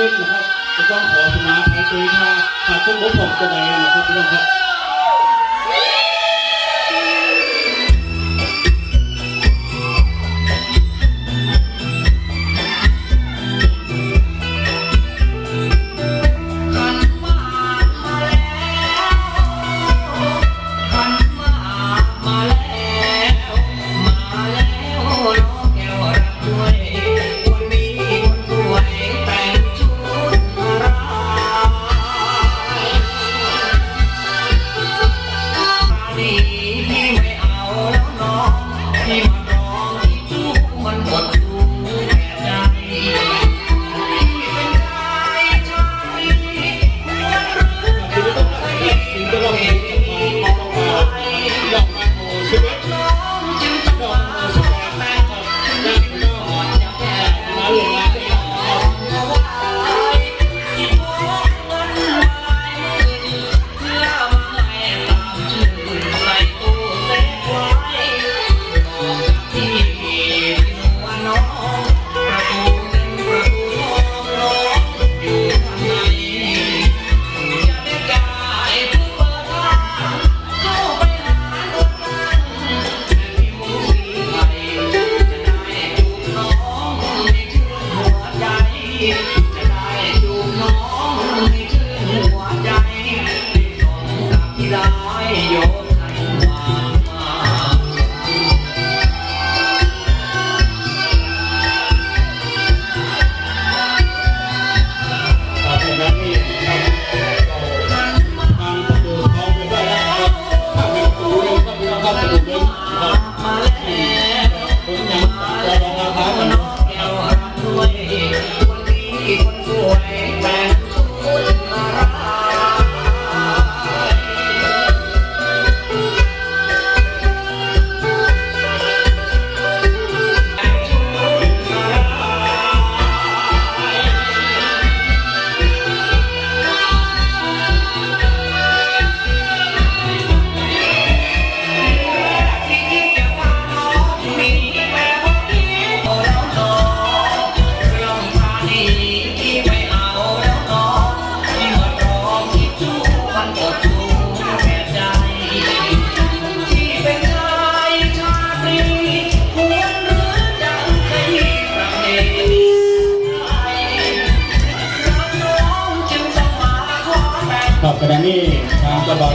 เล่นนะครับจะต้องขอสมาธิด้วยค่ะหากต้นบกพร่องตัวใดนะครับพี่น้องครับ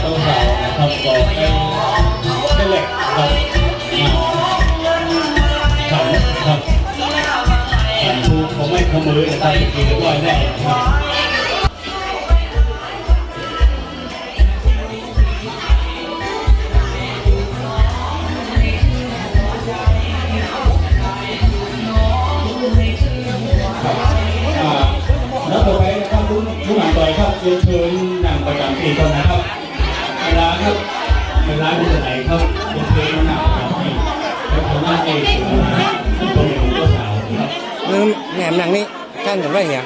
ต้าสาวนะครับก็ได้ได้เหล็กครับขันครับขันทูผมไม่ขโมยนะครับกินเรียบร้อยแล้วครับอ่แล้วต่อไปนะครับผู้ผู้หลังต่อยครับเชิญนางประจำปีก่อนนะ เวลาอยู่ที่ไหนครับเรียนเชิญนางประจำปีเป็นคนหน้าเอกเป็นคนของเจ้าสาวครับมือแหนมหนังนี่ท่านจะไรเนี่ย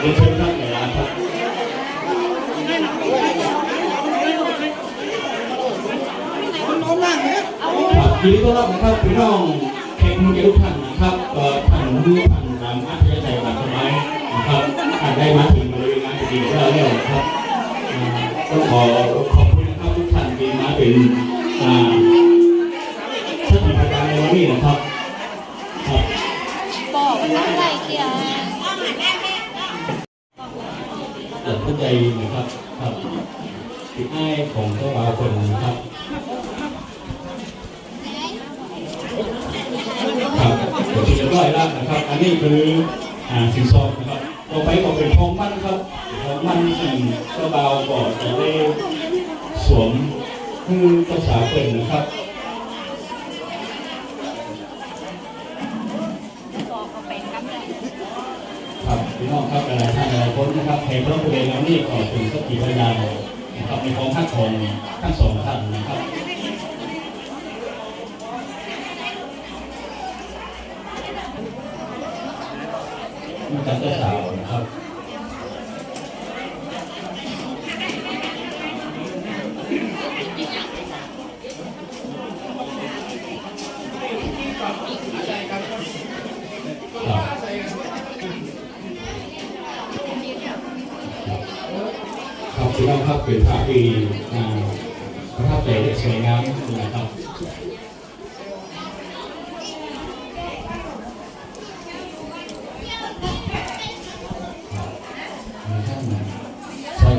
เรียนเชิญครับเวลาครับครับยินดีต้อนรับนะครับพี่น้องแขกผู้เกี่ยรติทุกท่านนะครับก็ท่านผู้ท่านตามอัธยาศัยตามสมัยนะครับท่านได้มาถึงบริเวณงานดีๆแล้วเนี่ยครับต้องขอ เป็นอ่าท่านประธานในวันนี้นะครับครับบอกว่าไรเกียร์เกิดเข้าใจนะครับครับที่ให้ของเจ้าบ่าวคนนะครับครับเดี๋ยวจะร้อยล้วนะครับ อันนี้คืออ่าสินสอดนะครับต่อไปก็เป็นทองมั่นครับทองมั่นที่เจ้าบ่าวก็จะได้สวม คือภาษาเป็นนะครับบอกก็เป็นกำไรครับพี่น้องครับหลายท่านหลายคนนะครับเพลงพระพุทธเจ้านี่ขอถึงสติปัญญานะครับในของท่านของทั้งสองท่านนะครับมีการเจ้าสาว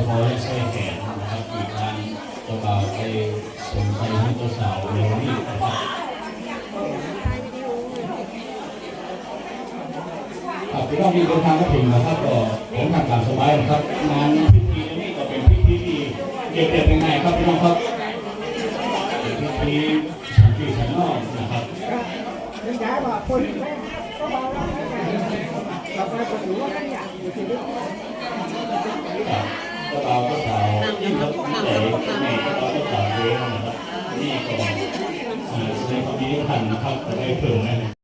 สร้อยคอและสร้แขนนะครับอีกทางเจ้าบ่าวไปส่งไปให้เจ้าสาวในวันนี้นะครับครับพี่น้องมีเดินทางมาถึงนะครับก็ผมทำตามสบายนะครับงานพิธีนี้ก็เป็นพิธีที่เรียบๆง่ายๆครับพี่น้องครับพิธีสันติสันนอกนะครับครับก็ เราก็สาวยิ่งครับใหญ่ในก็เราก็สาวเยอะนะครับนี่ก็ในความนี้ทันนะครับจะได้เพิ่มนะ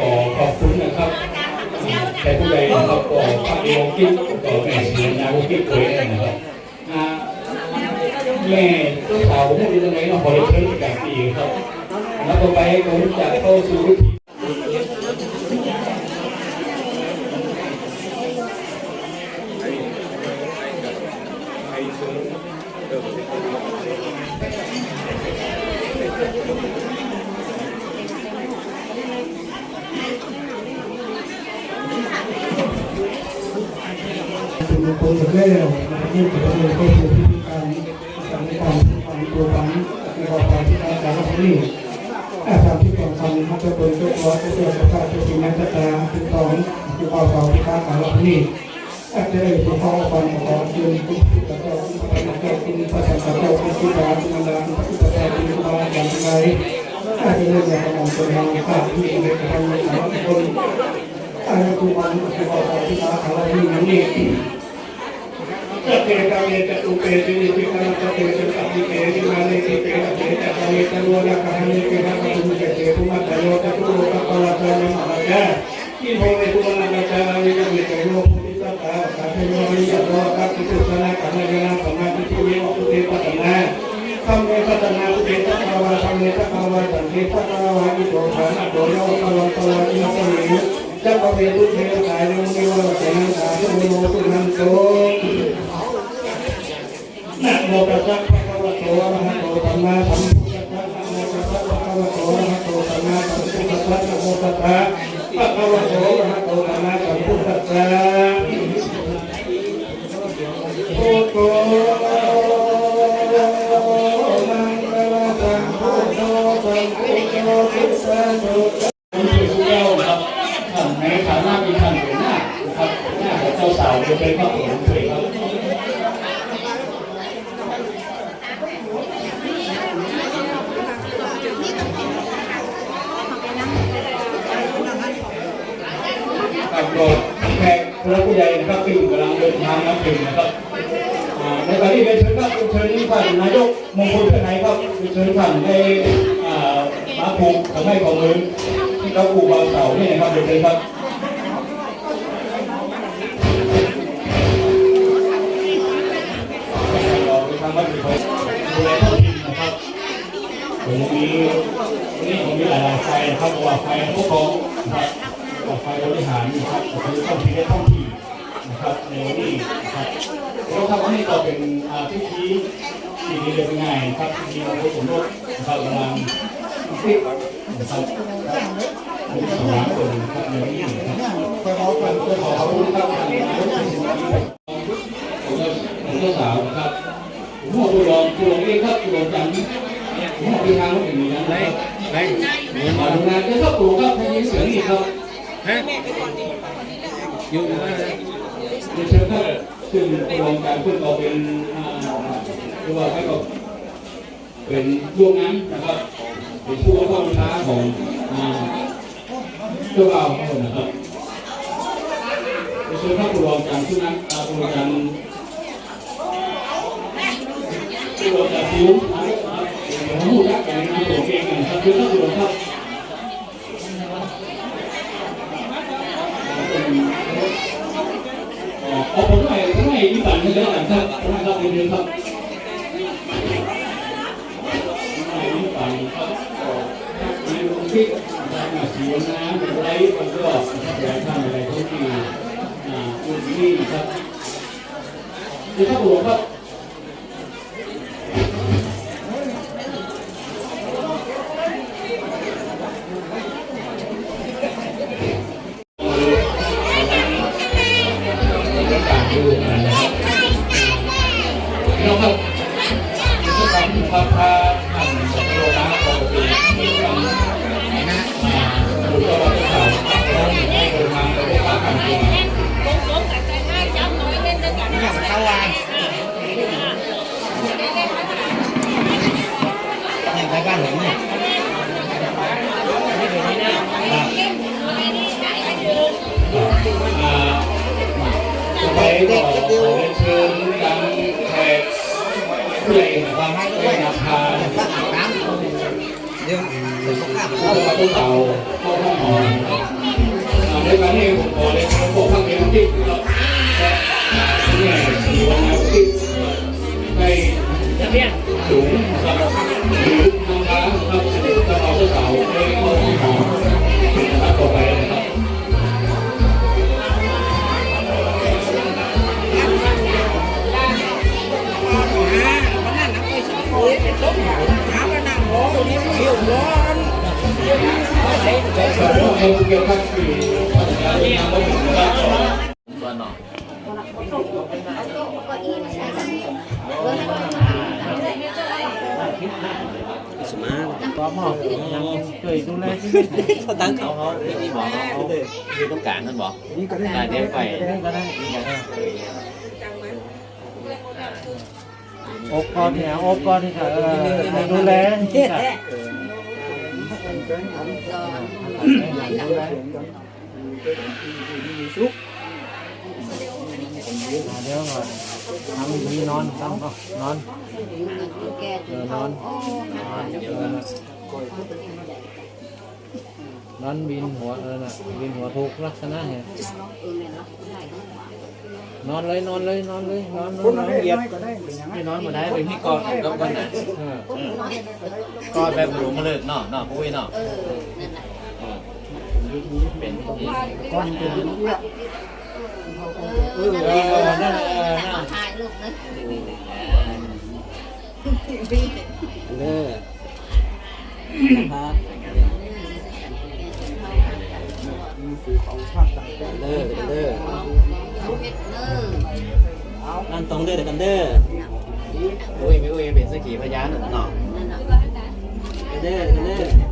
ขอขอบคุณนะครับแต่ผู้ใดนะครับก็พักโลกิจก็แม่เสียนาโลกิจเคยนะครับแม่ตัวสาวผมอยู่ตรงไหนเนาะขอเชิญจากปีครับแล้วต่อไปผมจะเข้าสู่วิธี เป็นมงคลแล้วนี่เป็นมงคลที่พิธีการการในการทำตัวฝันในการที่การการรับนี่อาจาที่ต้องทำมันจะเป็นตัวตัวตัวสภาพตัวเป็นนักตาที่ต้องที่เอาเราที่การการรับนี่อาจจะได้ตัวเขาฟังของยืนคุณที่จะต้อง เจ้าคุณที่การคุณดาคุณที่จะได้คุณมาอย่างไรอาจจะได้อย่างของตัวเราข้าที่ในการทำของคนอาจจะคือวันที่เอาเราที่การการรับนี่นี่สัพเพกาเมจตุเปตินิพิกาตเตจตัพพิเกติมานิติเปตเตจตาเมตโนนะคานิเกนะปะตุเกเตภุมัตตโยตตุโลกะปะละตะนะมะระกะอิโมเมตุนะนะจาวิกะเมตโยปุริสัตตาตะเทโยวิยะโตกัปปิตุสนะกะนะยะนะสัมมาทิฏฐิเวอตุ เตปะตนะธัมเมปะตะนะอุเตตะภาวะธัมเมตะภาวะสันติตะภาวะอิโตภะนะโตโยภะวันตวะอินะปะเมจัปปะเวตุเทกายโยนิวะเตนะสาธุโมสุนันโตนะโมตัสสะภะคะวะโตอะระหะโตสัมมาสัมพุทธัสสะนะโมตัสสะภะคะวะโตอะระหะโตสัมมาสัมพุทธัสสะนะโมตัสสะภะคะวะโตอะระหะโตสัมมาสัมพุทธัสสะ พระผู้ใหญ่นะครับที่กำลังเดินทางมาถึงนะครับในวันนี้เป็นเชิญครับเป็นเชิญท่านนายกมงคลเพื่อไทยครับเป็นเชิญท่านให้อ่ามาผูกทำให้ของมือที่เขาผูกวางเสาเนี่ยนะครับเป็นเชิญครับเราไปทำวัตถุประสงค์ดูแลท้องถิ่นนะครับผมมีวันนี้ผมมีหลายๆไฟนะครับว่าไฟพวกกองนะครับ ต่อไปบริหารนะครับก็คือต้องที่ได้ท่องที่นะครับในวันนี้นะครับเราทำให้ต่อเป็นอาพิธีที่ดีเรียบง่ายนะครับพิธีเราสมรสนะครับกำลังฟิกนะครับมีสองล้านคนครับในวันนี้นะครับขอขอบคุณขอขอบคุณครับทางนายกทศมนตรีของเจ้าของเจ้าสาวครับผมหัวผู้รองผู้รองเองครับผู้รองจันทร์ผมหัวที่ทางรถอย่างนี้นะครับไหนมาดูงานก็เข้าป ลูกครับทีนี้เสียงอีกครับฮะอยู่อยู่ไม่เลยเดี๋ยวเชิญท่าขึ้นรวมการขึ้นเราเป็นอ่าหรือว่าให้ก็เป็นร่วมงานนะครับเป็นผู้รับผิดชอบของเจ้าบ่าวทั้งหมดนะครับเดี๋ยวเชิญท่านผู้รงการขึ้นนั้นอ่าผู้รงการผู้รองการผิวนะครับผมพูดยักกันนะผมเองนะครับเชิญท่านผู้รองครับ เอาผมหน่อยผมหน่อยมีบัตรให้แล้วกันครับผมให้ครับเรียนครับมีบัตรครับมีลงที่ มาสีน้ำเป็นไรมันก็อยากทำอะไรทุกทีอ่าอุ่นนี่ครับเดี๋ยวครับผมครับ ไปบ้านผมเนี่ยไปก็เชิญกันแขกผู้ใหญ่วางให้ในด้วยราครัน้ำเดี๋ยวเดี๋ยวข้าวเข้ามาตู้เตาเข้าห้องนอนในการนี้ผมขอเลยครับพวกข้างเคียงที่ ใช้เกี่ยวกับคือพัฒนารื่องระบบการต่อสมาก็มอบยังเคยดูแลเขาตั้งเขาเขาที่บอกเขาอยู่ตรงกางนั่นบอกนี่ก็ได้ได้เดี๋ยวไปก็ได้นี่ไงอบก่อนเนี่ยอบก่อนนี่ค่ะดูแลนี่ค่ะ เดี๋ยวก่อนทำมีนอนทำก็นอนเออนอนเออนอนบินหัวเออน่ะบินหัวถูกลักษณะเนี่ย นอนเลยนอนเลยนอนเลยนอนนอนนอนเหยียดก็ได้เป็นยังไงไม่นอนมาได้เป็นพี่กอดก็กันนะเออกอดแบบหลวงมาเลยเนาะเนาะปุ้ยเนาะเป็นที่ก้อนเป็นเยอะเออเออนั่นเออนั่นถ่ายรูปนะเด้อครับมีสีเขาภาคต่างกันเด้อเด้อ เพชรเนอร์นั่นตรงเด้อกันเด้ออุ้ยไม่อุ้ยเป็นสักขีพยานเนาะนั่นน่ะเด้อ